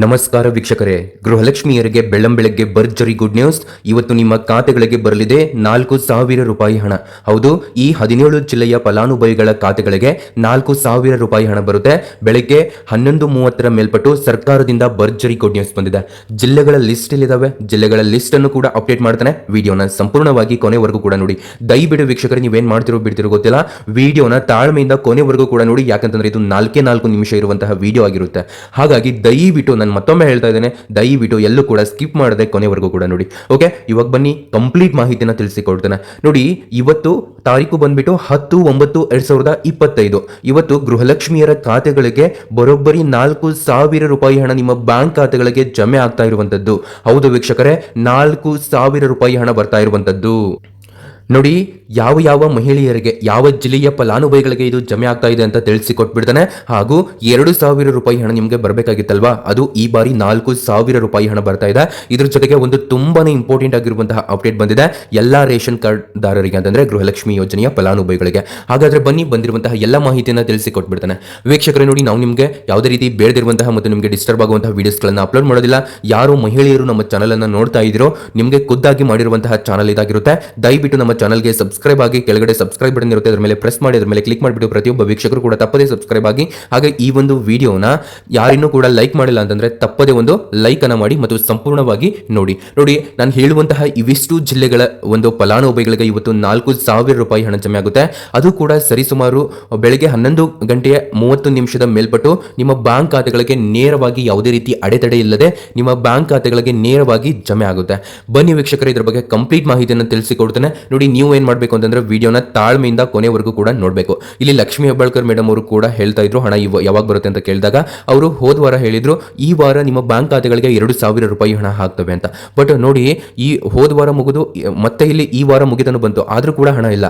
ನಮಸ್ಕಾರ ವೀಕ್ಷಕರೇ. ಗೃಹಲಕ್ಷ್ಮಿಯರಿಗೆ ಬೆಳ್ಳಂಬೆಳಗ್ಗೆ ಭರ್ಜರಿ ಗುಡ್ ನ್ಯೂಸ್ ಇವತ್ತು ನಿಮ್ಮ ಖಾತೆಗಳಿಗೆ ಬರಲಿದೆ ನಾಲ್ಕು ಸಾವಿರ ರೂಪಾಯಿ ಹಣ. ಹೌದು, ಈ ಹದಿನೇಳು ಜಿಲ್ಲೆಯ ಫಲಾನುಭವಿಗಳ ಖಾತೆಗಳಿಗೆ ನಾಲ್ಕು ಸಾವಿರ ರೂಪಾಯಿ ಹಣ ಬರುತ್ತೆ. ಬೆಳಗ್ಗೆ ಹನ್ನೊಂದು ಮೂವತ್ತರ ಮೇಲ್ಪಟ್ಟು ಸರ್ಕಾರದಿಂದ ಭರ್ಜರಿ ಗುಡ್ ನ್ಯೂಸ್ ಬಂದಿದೆ. ಜಿಲ್ಲೆಗಳ ಲಿಸ್ಟ್ ಇಲ್ಲಿದ್ದಾವೆ ಜಿಲ್ಲೆಗಳ ಲಿಸ್ಟ್ ಅನ್ನು ಕೂಡ ಅಪ್ಡೇಟ್ ಮಾಡ್ತಾನೆ. ವಿಡಿಯೋನ ಸಂಪೂರ್ಣವಾಗಿ ಕೊನೆವರೆಗೂ ಕೂಡ ನೋಡಿ. ದಯವಿಟ್ಟು ವೀಕ್ಷಕರೇ, ನೀವೇನ್ ಮಾಡ್ತಿರೋ ಬಿಡ್ತಿರೋ ಗೊತ್ತಿಲ್ಲ. ವಿಡಿಯೋನ ತಾಳ್ಮೆಯಿಂದ ಕೊನೆವರೆಗೂ ಕೂಡ ನೋಡಿ. ಯಾಕಂತಂದ್ರೆ ಇದು ನಾಲ್ಕೇ ನಾಲ್ಕು ನಿಮಿಷ ಇರುವಂತಹ ವಿಡಿಯೋ ಆಗಿರುತ್ತೆ. ಹಾಗಾಗಿ ದಯವಿಟ್ಟು ನಾನು ಮತ್ತೊಮ್ಮೆ ಹೇಳ್ತಾ ಇದ್ದೇನೆ, ದಯವಿಟ್ಟು ಎಲ್ಲೂ ಕೂಡ ಸ್ಕಿಪ್ ಮಾಡದೆ ಕೊನೆವರೆಗೂ ಕೂಡ ನೋಡಿ. ಓಕೆ ಇವಾಗ ಬನ್ನಿ ಕಂಪ್ಲೀಟ್ ಮಾಹಿತಿನ ತಿಳಿಸಿಕೊಡ್ತೇನೆ. ನೋಡಿ, ಇವತ್ತು ತಾರೀಕು ಬಂದ್ಬಿಟ್ಟು ಹತ್ತು, ಒಂಬತ್ತು, ಎರಡ್ ಸಾವಿರದ ಇಪ್ಪತ್ತೈದು. ಇವತ್ತು ಗೃಹಲಕ್ಷ್ಮಿಯರ ಖಾತೆಗಳಿಗೆ ಬರೋಬ್ಬರಿ ನಾಲ್ಕು ಸಾವಿರ ರೂಪಾಯಿ ಹಣ ನಿಮ್ಮ ಬ್ಯಾಂಕ್ ಖಾತೆಗಳಿಗೆ ಜಮೆ ಆಗ್ತಾ ಇರುವಂತದ್ದು ಹೌದು ವೀಕ್ಷಕರೇ, ನಾಲ್ಕು ಸಾವಿರ ರೂಪಾಯಿ ಹಣ ಬರ್ತಾ ಇರುವಂತದ್ದು ನೋಡಿ, ಯಾವ ಯಾವ ಮಹಿಳೆಯರಿಗೆ, ಯಾವ ಜಿಲ್ಲೆಯ ಫಲಾನುಭವಿಗಳಿಗೆ ಇದು ಜಮೆ ಆಗ್ತಾ ಇದೆ ಅಂತ ತಿಳಿಸಿ ಕೊಟ್ಬಿಡ್ತಾನೆ ಹಾಗೂ ಎರಡು ಸಾವಿರ ರೂಪಾಯಿ ಹಣ ನಿಮಗೆ ಬರಬೇಕಾಗಿತ್ತಲ್ವಾ? ಅದು ಈ ಬಾರಿ ನಾಲ್ಕು ಸಾವಿರ ರೂಪಾಯಿ ಹಣ ಬರ್ತಾ ಇದೆ. ಇದ್ರ ಜೊತೆಗೆ ಒಂದು ತುಂಬಾನೇ ಇಂಪಾರ್ಟೆಂಟ್ ಆಗಿರುವಂತಹ ಅಪ್ಡೇಟ್ ಬಂದಿದೆ. ಎಲ್ಲಾ ರೇಷನ್ ಕಾರ್ಡ್ ದಾರರಿಗೆ ಅಂತಂದ್ರೆ ಗೃಹಲಕ್ಷ್ಮಿ ಯೋಜನೆಯ ಫಲಾನುಭವಿಗಳಿಗೆ. ಹಾಗಾದ್ರೆ ಬನ್ನಿ, ಬಂದಿರುವಂತಹ ಎಲ್ಲ ಮಾಹಿತಿಯನ್ನು ತಿಳಿಸಿ ಕೊಟ್ಬಿಡ್ತಾನೆ ವೀಕ್ಷಕರೇ, ನೋಡಿ, ನಾವು ನಿಮಗೆ ಯಾವುದೇ ರೀತಿ ಬೇಡದಿರುವಂತಹ ಮತ್ತು ನಿಮಗೆ ಡಿಸ್ಟರ್ಬ್ ಆಗುವಂತಹ ವಿಡಿಯೋಸ್ಗಳನ್ನ ಅಪ್ಲೋಡ್ ಮಾಡೋದಿಲ್ಲ. ಯಾರು ಮಹಿಳೆಯರು ನಮ್ಮ ಚಾನಲ್ ಅನ್ನು ನೋಡ್ತಾ ಇದ್ದೀರೋ, ನಿಮಗೆ ಖುದ್ದಾಗಿ ಮಾಡಿರುವಂತಹ ಚಾನಲ್ ಇದಾಗಿರುತ್ತೆ. ದಯವಿಟ್ಟು ನಮ್ಮ ಚಾನಲ್ಗೆ ಸಬ್ಸ್ಕ್ರೈಬ್ ಆಗಿ ಕೆಳಗಡೆ ಸಬ್ಸ್ಕ್ರೈಬ್ ಬಟನ್ ಇರುತ್ತೆ, ಅದರ ಮೇಲೆ ಪ್ರೆಸ್ ಮಾಡಿ, ಅದರ ಮೇಲೆ ಕ್ಲಿಕ್ ಮಾಡಿಬಿಟ್ಟು ಪ್ರತಿಯೊಬ್ಬ ವೀಕ್ಷಕರು ಕೂಡ ತಪ್ಪದೇ ಸಬ್ಸ್ಕ್ರೈಬ್ ಆಗಿ, ಹಾಗೆ ಈ ಒಂದು ವಿಡಿಯೋನ ಯಾರಿನ್ನೂ ಕೂಡ ಲೈಕ್ ಮಾಡಿಲ್ಲ ಅಂತಂದ್ರೆ ತಪ್ಪದೇ ಒಂದು ಲೈಕ್ ಅನ್ನ ಮಾಡಿ ಮತ್ತು ಸಂಪೂರ್ಣವಾಗಿ ನೋಡಿ. ನೋಡಿ, ನಾನು ಹೇಳುವಂತಹ ಇವಿಷ್ಟು ಜಿಲ್ಲೆಗಳ ಒಂದು ಫಲಾನುಭವಿಗಳಿಗೆ ಇವತ್ತು ನಾಲ್ಕು ಸಾವಿರ ರೂಪಾಯಿ ಹಣ ಜಮೆ ಆಗುತ್ತೆ. ಅದು ಕೂಡ ಸರಿಸುಮಾರು ಬೆಳಗ್ಗೆ ಹನ್ನೊಂದು ಗಂಟೆಯ ಮೂವತ್ತು ನಿಮಿಷದ ಮೇಲ್ಪಟ್ಟು ನಿಮ್ಮ ಬ್ಯಾಂಕ್ ಖಾತೆಗಳಿಗೆ ನೇರವಾಗಿ ಯಾವುದೇ ರೀತಿ ಅಡೆತಡೆ ಇಲ್ಲದೆ ನಿಮ್ಮ ಬ್ಯಾಂಕ್ ಖಾತೆಗಳಿಗೆ ನೇರವಾಗಿ ಜಮೆ ಆಗುತ್ತೆ. ಬನ್ನಿ ವೀಕ್ಷಕರು, ಇದರ ಬಗ್ಗೆ ಕಂಪ್ಲೀಟ್ ಮಾಹಿತಿಯನ್ನು ತಿಳಿಸಿಕೊಡ್ತೇನೆ. ನೋಡಿ ನೀವು ಏನು ಮಾಡಬೇಕು ಅಂತಂದ್ರೆ ವಿಡಿಯೋನ ತಾಳ್ಮೆಯಿಂದ ಕೊನೆವರೆಗೂ ಕೂಡ ನೋಡಬೇಕು. ಇಲ್ಲಿ ಲಕ್ಷ್ಮಿ ಹೆಬ್ಬಾಳ್ಕರ್ ಮೇಡಮ್ ಅವರು ಕೂಡ ಹೇಳ್ತಾ ಇದ್ರು, ಹಣ ಯಾವಾಗ ಬರುತ್ತೆ? ಅಂತ ಕೇಳಿದಾಗ ಅವರು ಹೋದ ವಾರ ಹೇಳಿದ್ರು, ಈ ವಾರ ನಿಮ್ಮ ಬ್ಯಾಂಕ್ ಖಾತೆಗಳಿಗೆ ಎರಡು ಸಾವಿರ ರೂಪಾಯಿ ಹಣ ಹಾಕ್ತವೆ ಅಂತ. ಬಟ್ ನೋಡಿ, ಈ ಹೋದ ವಾರ ಮುಗಿದು, ಮತ್ತೆ ಇಲ್ಲಿ ಈ ವಾರ ಮುಗಿದನು ಬಂತು, ಆದ್ರೂ ಕೂಡ ಹಣ ಇಲ್ಲ.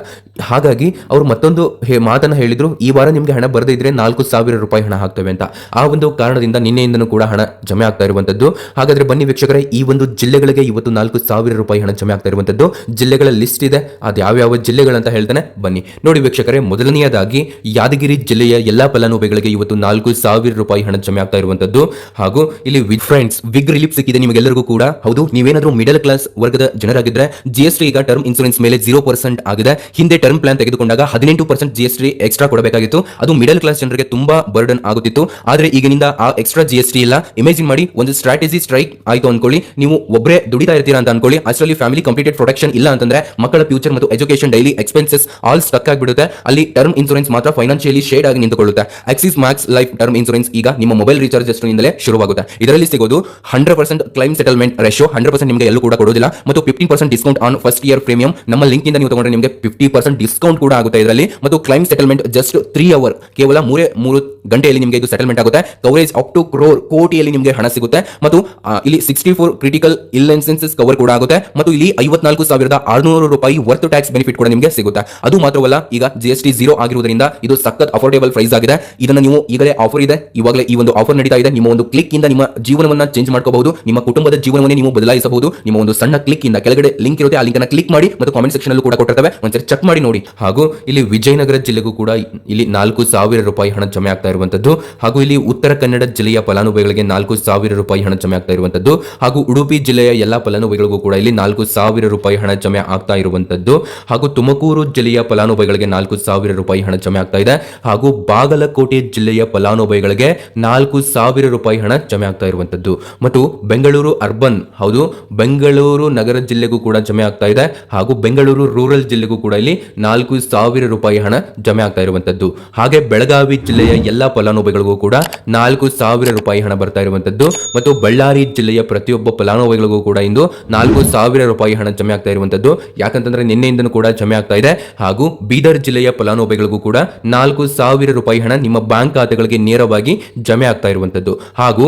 ಹಾಗಾಗಿ ಅವರು ಮತ್ತೊಂದು ಮಾತನ್ನ ಹೇಳಿದ್ರು, ಈ ವಾರ ನಿಮಗೆ ಹಣ ಬರದೇ ಇದ್ರೆ ನಾಲ್ಕು ಸಾವಿರ ರೂಪಾಯಿ ಹಣ ಹಾಕ್ತವೆ ಅಂತ. ಆ ಒಂದು ಕಾರಣದಿಂದ ನಿನ್ನೆಯಿಂದನೂ ಕೂಡ ಹಣ ಜಮೆ ಆಗ್ತಾ ಇರುವಂತದ್ದು. ಹಾಗಾದ್ರೆ ಬನ್ನಿ ವೀಕ್ಷಕರೇ, ಈ ಒಂದು ಜಿಲ್ಲೆಗಳಿಗೆ ಇವತ್ತು ನಾಲ್ಕು ಸಾವಿರ ರೂಪಾಯಿ ಹಣ ಜಮೆ ಆಗ್ತಾ ಇರುವಂತದ್ದು. ಜಿಲ್ಲೆಗಳ ಲಿಸ್ಟ್ ಇದೆ ಅದು ಯಾವ್ಯಾವ ಜಿಲ್ಲೆಗಳಂತ ಹೇಳ್ತಾನೆ? ಬನ್ನಿ. ನೋಡಿ ವೀಕ್ಷಕರೇ, ಮೊದಲನೆಯದಾಗಿ ಯಾದಗಿರಿ ಜಿಲ್ಲೆಯ ಎಲ್ಲಾ ಫಲಾನುಭವಿಗಳಿಗೆ ಇವತ್ತು ನಾಲ್ಕು ಸಾವಿರ ರೂಪಾಯಿ ಹಣ ಜಮೆ ಆಗ್ತಾ ಇರುವಂತದ್ದು. ಹಾಗೂ ಇಲ್ಲಿ ವಿತ್ ಫ್ರೆಂಡ್ಸ್ ವಿಗ್ ರಿಲೀಫ್ ಸಿಕ್ಕಿದೆ ನಿಮಗೆಲ್ಲರಿಗೂ ಕೂಡ. ಹೌದು, ನೀವೇನಾದ್ರೂ ಮಿಡಲ್ ಕ್ಲಾಸ್ ವರ್ಗದ ಜನರಾಗಿದ್ರೆ ಜಿ ಎಸ್ ಟಿ ಈಗ ಟರ್ಮ್ ಇನ್ಸೂರೆನ್ಸ್ ಮೇಲೆ ಜೀರೋ ಪರ್ಸೆಂಟ್ ಆಗಿದೆ. ಹಿಂದೆ ಟರ್ಮ್ ಪ್ಲಾನ್ ತೆಗೆದುಕೊಂಡಾಗ ಹದಿನೆಂಟು ಪರ್ಸೆಂಟ್ ಜಿಎಸ್ಟಿ ಎಕ್ಸ್ಟ್ರಾ ಕೊಡಬೇಕಾಗಿತ್ತು. ಅದು ಮಿಡಲ್ ಕ್ಲಾಸ್ ಜನರಿಗೆ ತುಂಬಾ ಬರ್ಡನ್ ಆಗುತ್ತಿತ್ತು. ಆದ್ರೆ ಈಗಿನಿಂದ ಆ ಎಕ್ಸ್ಟ್ರಾ ಜಿಎಸ್ಟಿ ಇಲ್ಲ. ಇಮೇಜಿನ್ ಮಾಡಿ, ಒಂದು ಸ್ಟ್ರಾಟಜಿ ಸ್ಟ್ರೈಕ್ ಆಯ್ತು ಅನ್ಕೊಳ್ಳಿ. ನೀವು ಒಬ್ಬರೇ ದುಡಿತಾ ಇರ್ತೀರಾ ಅಂತ ಅನ್ಕೊಳ್ಳಿ. ಅಷ್ಟರಲ್ಲಿ ಫ್ಯಾಮಿಲಿ ಕಂಪ್ಲೀಟೆಡ್ ಪ್ರೊಟೆಕ್ಷನ್ ಇಲ್ಲ ಅಂತಂದ್ರೆ ಮಕ್ಕಳ ಫ್ಯೂಚರ್ ಮತ್ತು education daily expenses all stuck ಆಗಿಬಿಡುತ್ತೆ. ಅಲ್ಲಿ ಟರ್ಮ್ ಇನ್ಸೂರೆನ್ಸ್ ಮಾತ್ರ ಫೈನಾನ್ಷಿಯಲಿ ಶೇಡ್ ಆಗಿ ನಿಂತುಕೊಳ್ಳುತ್ತೆ. Axis Max Life term insurance ಈಗ ನಿಮ್ಮ ಮೊಬೈಲ್ ರೀಚಾರ್ಜ್ ಅಷ್ಟರಿಂದಲೇ ಶುರುವಾಗುತ್ತೆ. ಇದರಲ್ಲಿ ಸಿಗೋದು hundred percent claim settlement ratio hundred percent ನಿಮಗೆ ಎಲ್ಲೂ ಕೂಡ ಕೊಡೋದಿಲ್ಲ ಮತ್ತು fifteen percent discount on first year premium ನಮ್ಮ ಲಿಂಕ್ ಇಂದ ನೀವು ತಗೊಂಡ್ರೆ ನಿಮಗೆ ಫಿಫ್ಟಿ ಪರ್ಸೆಂಟ್ ಡಿಸ್ಕೌಂಟ್ ಕೂಡ ಆಗುತ್ತೆ ಇದರಲ್ಲಿ. ಮತ್ತು claim settlement just three hour ಕೇವಲ ಮೂರೇ, ಮೂರು ಗಂಟೆಯಲ್ಲಿ ನಿಮಗೆ ಇದು ಸೆಟಲ್ಮೆಂಟ್ ಆಗುತ್ತೆ. ಕವರೇಜ್ ಅಪ್ ಟು ಕ್ರೋರ್ ಕೋಟಿಯಲ್ಲಿ ನಿಮಗೆ ಹಣ ಸಿಗುತ್ತೆ. ಮತ್ತು ಇಲ್ಲಿ sixty four critical illnesses cover ಕೂಡ ಆಗುತ್ತೆ. ಮತ್ತು ಇಲ್ಲಿ ಐವತ್ನಾಲ್ಕು ಸಾವಿರದ ಆರುನೂರು ರೂಪಾಯಿ ವರ್ತ್ ಟ್ಯಾಕ್ಸ್ ಬೆನಿಫಿಟ್ ಕೂಡ ನಿಮಗೆ ಸಿಗುತ್ತೆ. ಅದು ಮಾತ್ರವಲ್ಲ, ಈಗ ಜಿ ಎಸ್ ಟಿ ಜೀರೋ ಆಗಿರುವುದರಿಂದ ಇದು ಸಖತ್ ಅಫೋರ್ಡೇಬಲ್ ಪ್ರೈಸ್ ಆಗಿದೆ. ಇದನ್ನ ನೀವು ಈಗಲೇ ಆಫರ್ ಇದೆ. ಇವಾಗಲೇ ಈ ಒಂದು ಆಫರ್ ನಡೀತಾ ಇದೆ. ನಿಮ್ಮ ಒಂದು ಕ್ಲಿಕ್ ಇಂದ ನಿಮ್ಮ ಜೀವನವನ್ನ ಚೇಂಜ್ ಮಾಡ್ಕೋಬಹುದು. ನಿಮ್ಮ ಕುಟುಂಬದ ಜೀವನವನ್ನೇ ನೀವು ಬದಲಾಯಿಸಬಹುದು. ನಿಮ್ಮ ಒಂದು ಸಣ್ಣ ಕ್ಲಿಕ್ ಇಂದ ಕೆಳಗಡೆ ಲಿಂಕ್ ಇರುತ್ತೆ. ಆ ಲಿಂಕ್ ಕ್ಲಿಕ್ ಮಾಡಿ ಮತ್ತು ಕಾಮೆಂಟ್ ಸೆಕ್ಷನ್ ಅಲ್ಲೂ ಕೂಡ ಕೊಟ್ಟಿರ್ತವೆ. ಒಂದ್ಸರಿ ಚೆಕ್ ಮಾಡಿ ನೋಡಿ. ಹಾಗೂ ಇಲ್ಲಿ ವಿಜಯನಗರ ಜಿಲ್ಲೆಗೂ ಕೂಡ ಇಲ್ಲಿ ನಾಲ್ಕು ಸಾವಿರ ರೂಪಾಯಿ ಹಣ ಜಮೆ ಆಗ್ತಾ ಇರುವಂತದ್ದು. ಹಾಗೂ ಇಲ್ಲಿ ಉತ್ತರ ಕನ್ನಡ ಜಿಲ್ಲೆಯ ಫಲಾನುಭವಿಗಳಿಗೆ ನಾಲ್ಕು ಸಾವಿರ ರೂಪಾಯಿ ಹಣ ಜಮೆ ಆಗ್ತಾ ಇರುವಂತದ್ದು. ಹಾಗೂ ಉಡುಪಿ ಜಿಲ್ಲೆಯ ಎಲ್ಲಾ ಫಲಾನುಭವಿಗಳಿಗೂ ಕೂಡ ಇಲ್ಲಿ ನಾಲ್ಕು ಸಾವಿರ ರೂಪಾಯಿ ಹಣ ಜಮೆ ಆಗ್ತಾ ಇರುವಂತದ್ದು. ಹಾಗೂ ತುಮಕೂರು ಜಿಲ್ಲೆಯ ಫಲಾನುಭವಿಗಳಿಗೆ ನಾಲ್ಕು ಸಾವಿರ ರೂಪಾಯಿ ಹಣ ಜಮೆ ಆಗ್ತಾ ಇದೆ. ಹಾಗೂ ಬಾಗಲಕೋಟೆ ಜಿಲ್ಲೆಯ ಫಲಾನುಭವಿಗಳಿಗೆ ನಾಲ್ಕು ಸಾವಿರ ರೂಪಾಯಿ ಹಣ ಜಮೆ ಆಗ್ತಾ ಇರುವಂತದ್ದು. ಮತ್ತು ಬೆಂಗಳೂರು ಅರ್ಬನ್, ಹೌದು, ಬೆಂಗಳೂರು ನಗರ ಜಿಲ್ಲೆಗೂ ಕೂಡ ಜಮೆ ಆಗ್ತಾ ಇದೆ. ಹಾಗೂ ಬೆಂಗಳೂರು ರೂರಲ್ ಜಿಲ್ಲೆಗೂ ಕೂಡ ಇಲ್ಲಿ ನಾಲ್ಕು ಸಾವಿರ ರೂಪಾಯಿ ಹಣ ಜಮೆ ಆಗ್ತಾ ಇರುವಂತದ್ದು. ಹಾಗೆ ಬೆಳಗಾವಿ ಜಿಲ್ಲೆಯ ಎಲ್ಲಾ ಫಲಾನುಭವಿಗಳಿಗೂ ಕೂಡ ನಾಲ್ಕು ಸಾವಿರ ರೂಪಾಯಿ ಹಣ ಬರ್ತಾ ಇರುವಂತದ್ದು. ಮತ್ತು ಬಳ್ಳಾರಿ ಜಿಲ್ಲೆಯ ಪ್ರತಿಯೊಬ್ಬ ಫಲಾನುಭವಿಗಳಿಗೂ ಕೂಡ ಇಂದು ನಾಲ್ಕು ಸಾವಿರ ರೂಪಾಯಿ ಹಣ ಜಮೆ ಆಗ್ತಾ ಇರುವಂತದ್ದು. ಯಾಕಂತಂದ್ರೆ ನಿನ್ನೆಯಿಂದನೂ ಕೂಡ ಜಮೆ ಆಗ್ತಾ ಇದೆ. ಹಾಗೂ ಬೀದರ್ ಜಿಲ್ಲೆಯ ಫಲಾನುಭವಿಗಳಿಗೂ ಕೂಡ ನಾಲ್ಕು ಸಾವಿರ ರೂಪಾಯಿ ಹಣ ನಿಮ್ಮ ಬ್ಯಾಂಕ್ ಖಾತೆಗಳಿಗೆ ನೇರವಾಗಿ ಜಮೆ ಆಗ್ತಾ ಇರುವಂತದ್ದು. ಹಾಗೂ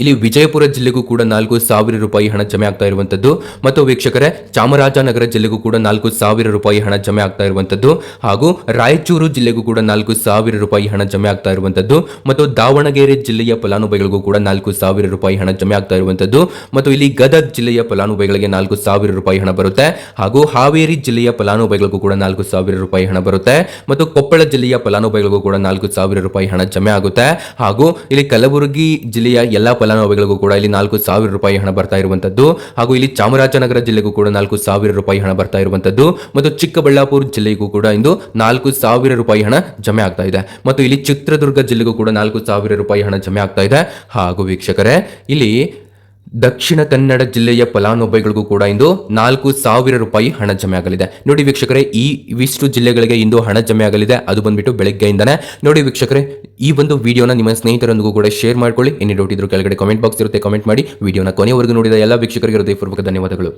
ಇಲ್ಲಿ ವಿಜಯಪುರ ಜಿಲ್ಲೆಗೂ ಕೂಡ ನಾಲ್ಕು ಸಾವಿರ ರೂಪಾಯಿ ಹಣ ಜಮೆ ಆಗ್ತಾ ಇರುವಂತದ್ದು. ಮತ್ತು ವೀಕ್ಷಕರೇ, ಚಾಮರಾಜನಗರ ಜಿಲ್ಲೆಗೂ ಕೂಡ ನಾಲ್ಕು ಸಾವಿರ ರೂಪಾಯಿ ಹಣ ಜಮೆ ಆಗ್ತಾ ಇರುವಂತದ್ದು. ಹಾಗೂ ರಾಯಚೂರು ಜಿಲ್ಲೆಗೂ ಕೂಡ ನಾಲ್ಕು ಸಾವಿರ ರೂಪಾಯಿ ಹಣ ಜಮೆ ಆಗ್ತಾ ಇರುವಂತದ್ದು. ಮತ್ತು ದಾವಣಗೆರೆ ಜಿಲ್ಲೆಯ ಫಲಾನುಭವಿಗಳಿಗೂ ಕೂಡ ನಾಲ್ಕು ಸಾವಿರ ರೂಪಾಯಿ ಹಣ ಜಮೆ ಆಗ್ತಾ ಇರುವಂತದ್ದು. ಮತ್ತು ಇಲ್ಲಿ ಗದಗ್ ಜಿಲ್ಲೆಯ ಫಲಾನುಭವಿಗಳಿಗೆ ನಾಲ್ಕು ಸಾವಿರ ರೂಪಾಯಿ ಹಣ ಬರುತ್ತೆ. ಹಾಗೂ ಹಾವೇರಿ ಜಿಲ್ಲೆಯ ಫಲಾನುಭವಿಗಳಿಗೂ ಕೂಡ ನಾಲ್ಕು ಸಾವಿರ ರೂಪಾಯಿ ಹಣ ಬರುತ್ತೆ. ಮತ್ತು ಕೊಪ್ಪಳ ಜಿಲ್ಲೆಯ ಫಲಾನುಭವಿಗಳಿಗೂ ಕೂಡ ನಾಲ್ಕು ಸಾವಿರ ರೂಪಾಯಿ ಹಣ ಜಮೆ ಆಗುತ್ತೆ. ಹಾಗೂ ಇಲ್ಲಿ ಕಲಬುರಗಿ ಜಿಲ್ಲೆಯ ಎಲ್ಲಾ ಫಲಾನುಭವಿಗಳಿಗೂ ಕೂಡ ಇಲ್ಲಿ ನಾಲ್ಕು ಸಾವಿರ ರೂಪಾಯಿ ಹಣ ಬರ್ತಾ ಇರುವಂತದ್ದು. ಹಾಗೂ ಇಲ್ಲಿ ಚಾಮರಾಜನಗರ ಜಿಲ್ಲೆಗೂ ಕೂಡ ನಾಲ್ಕು ಸಾವಿರ ರೂಪಾಯಿ ಹಣ ಬರ್ತಾ ಇರುವಂತದ್ದು. ಮತ್ತು ಚಿಕ್ಕಬಳ್ಳಾಪುರ ಜಿಲ್ಲೆಗೂ ಕೂಡ ಇಂದು ನಾಲ್ಕು ಸಾವಿರ ರೂಪಾಯಿ ಹಣ ಜಮೆ ಆಗ್ತಾ ಇದೆ. ಮತ್ತು ಇಲ್ಲಿ ಚಿತ್ರದುರ್ಗ ಜಿಲ್ಲೆಗೂ ಕೂಡ ನಾಲ್ಕು ಸಾವಿರ ರೂಪಾಯಿ ಹಣ ಜಮೆ ಆಗ್ತಾ ಇದೆ. ಹಾಗೂ ವೀಕ್ಷಕರೇ, ಇಲ್ಲಿ ದಕ್ಷಿಣ ಕನ್ನಡ ಜಿಲ್ಲೆಯ ಫಲಾನುಭವಿಗಳಿಗೂ ಕೂಡ ಇಂದು ನಾಲ್ಕು ಸಾವಿರ ರೂಪಾಯಿ ಹಣ ಜಮೆ ಆಗಲಿದೆ. ನೋಡಿ ವೀಕ್ಷಕರೇ, ಈ ಇವಿಷ್ಟು ಜಿಲ್ಲೆಗಳಿಗೆ ಇಂದು ಹಣ ಜಮೆ ಆಗಲಿದೆ. ಅದು ಬಂದ್ಬಿಟ್ಟು ಬೆಳಗ್ಗೆಯಿಂದನೇ. ನೋಡಿ ವೀಕ್ಷಕರೇ, ಈ ಒಂದು ವಿಡಿಯೋನ ನಿಮ್ಮ ಸ್ನೇಹಿತರೊಂದಿಗೂ ಕೂಡ ಶೇರ್ ಮಾಡ್ಕೊಳ್ಳಿ. ಎನಿ ಡೌಟ್ ಇದ್ರು ಕೆಳಗಡೆ ಕಾಮೆಂಟ್ ಬಾಕ್ಸ್ ಇರುತ್ತೆ ಕಾಮೆಂಟ್ ಮಾಡಿ. ವಿಡಿಯೋನ ಕೊನೆಯವರೆಗೂ ನೋಡಿದ ಎಲ್ಲ ವೀಕ್ಷಕರಿಗೆ ಹೃದಯಪೂರ್ವಕ ಧನ್ಯವಾದಗಳು.